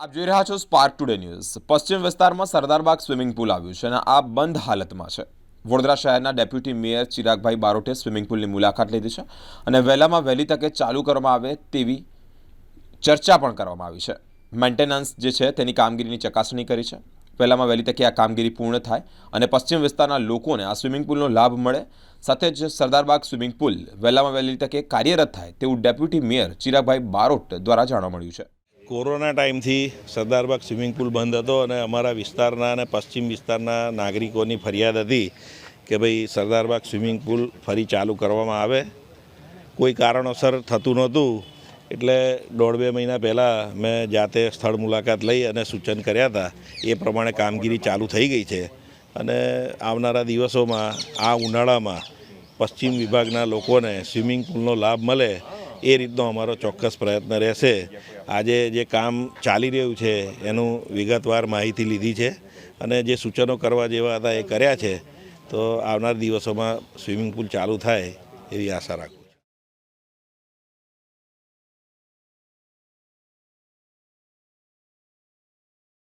આપ જોઈ રહ્યા છો સ્પાર્ક ટુડે ન્યૂઝ પશ્ચિમ વિસ્તારમાં સરદારબાગ સ્વિમિંગ પુલ આવ્યું છે અને આ બંધ હાલતમાં છે. વડોદરા શહેરના ડેપ્યુટી મેયર ચિરાગભાઈ બારોટે સ્વિમિંગ પુલની મુલાકાત લીધી છે અને વહેલામાં વહેલી તકે ચાલુ કરવામાં આવે તેવી ચર્ચા પણ કરવામાં આવી છે. મેન્ટેનન્સ જે છે તેની કામગીરીની ચકાસણી કરી છે. વહેલામાં વહેલી તકે આ કામગીરી પૂર્ણ થાય અને પશ્ચિમ વિસ્તારના લોકોને આ સ્વિમિંગ પુલનો લાભ મળે. સાથે જ સરદારબાગ સ્વિમિંગ પુલ વહેલામાં વહેલી તકે કાર્યરત થાય તેવું ડેપ્યુટી મેયર ચિરાગભાઈ બારોટ દ્વારા જાણવા મળ્યું છે. કોરોના ટાઈમથી સરદારબાગ સ્વિમિંગ પુલ બંધ હતો અને અમારા વિસ્તારના અને પશ્ચિમ વિસ્તારના નાગરિકોની ફરિયાદ હતી કે ભાઈ સરદારબાગ સ્વિમિંગ પુલ ફરી ચાલુ કરવામાં આવે. કોઈ કારણોસર થતું નહોતું. એટલે દોઢ બે મહિના પહેલાં મેં જાતે સ્થળ મુલાકાત લઈ અને સૂચન કર્યા હતા. એ પ્રમાણે કામગીરી ચાલુ થઈ ગઈ છે. અને આવનારા દિવસોમાં આ ઉનાળામાં પશ્ચિમ વિભાગના લોકોને સ્વિમિંગ પુલનો લાભ મળે એ રીતનો અમારો ચોક્કસ પ્રયત્ન રહેશે. આજે જે કામ ચાલી રહ્યું છે, એનું વિગતવાર માહિતી લીધી છે અને જે સૂચનો કરવા જેવા હતા એ કર્યા છે, તો આવનાર દિવસોમાં સ્વિમિંગ પુલ ચાલુ થાય એવી આશા રાખું